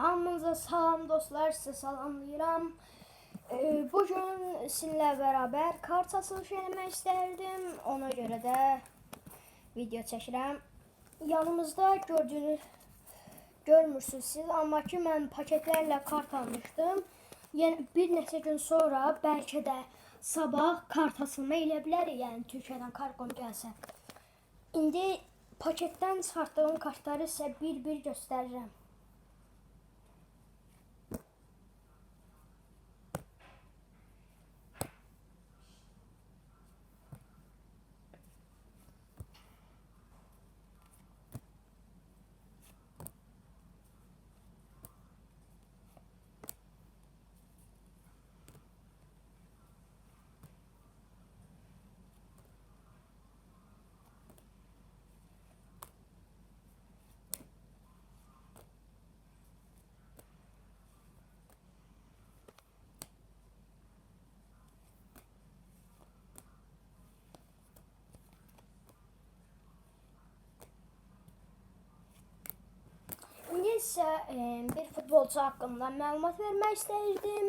Hamınıza salam dostlar, sizi salamlayıram. Ee, bugün sizinle beraber kart açılışı eləmək istərdim. Ona görə də video çəkirəm. Yanımızda gördüyünüz görmürsünüz siz, amma ki mən paketlərlə kart almışdım. Yəni bir neçə gün sonra bəlkə də sabah kart açılma elə bilər, yəni Türkiyədən karqon gəlsə. İndi paketdən çıxartdığım kartları sizə bir-bir göstərirəm. İsə e, bir futbolçu haqqında məlumat vermək istəyirdim.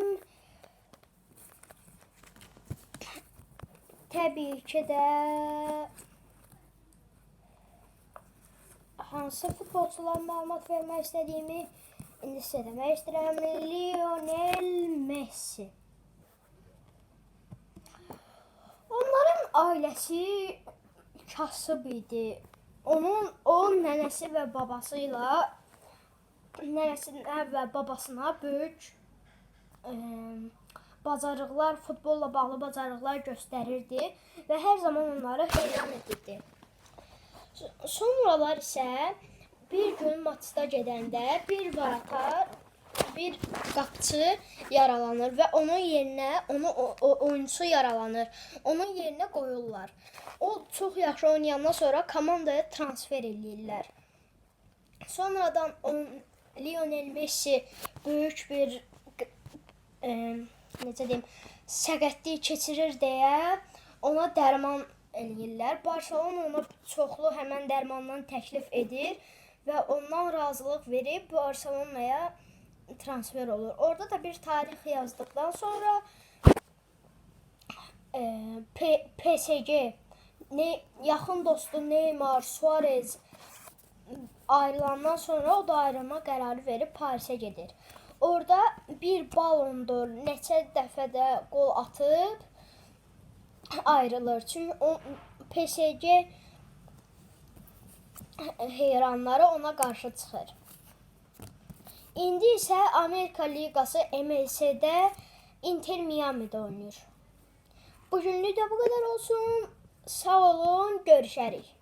Təbii ki də hansı futbolçular məlumat vermək istədiyimi indi sizə demək istəyirəm. Lionel Messi. Onların ailəsi kasıb idi. Onun o nənəsi və babası ilə nənəsinə və babasına böyük ə, bacarıqlar, futbolla bağlı bacarıqlar göstərirdi və hər zaman onları heyran edirdi. So- Sonralar isə bir gün maçda gedəndə bir varatar, bir qapçı yaralanır və onun yerinə, onu o, o oyunçu yaralanır. Onun yerinə qoyurlar. O çox yaxşı oynayandan sonra komandaya transfer eləyirlər. Sonradan on, Lionel Messi böyük bir e, necə deyim, səqətlik keçirir deyə ona dərman eləyirlər. Barselona ona çoxlu həmən dərmandan təklif edir və ondan razılıq verib Barselonaya transfer olur. Orada da bir tarix yazdıqdan sonra e, P- PSG ne yaxın dostu Neymar, Suarez ayrılandan sonra o da ayrılma qərarı verib Parisə gedir. Orada bir balondur, neçə dəfə də qol atıb ayrılır. Çünki o PSG heyranları ona qarşı çıxır. İndi isə Amerika Liqası MLS-də Inter Miami-də oynayır. Bugünlük də bu qədər olsun. Sağ olun, görüşərik.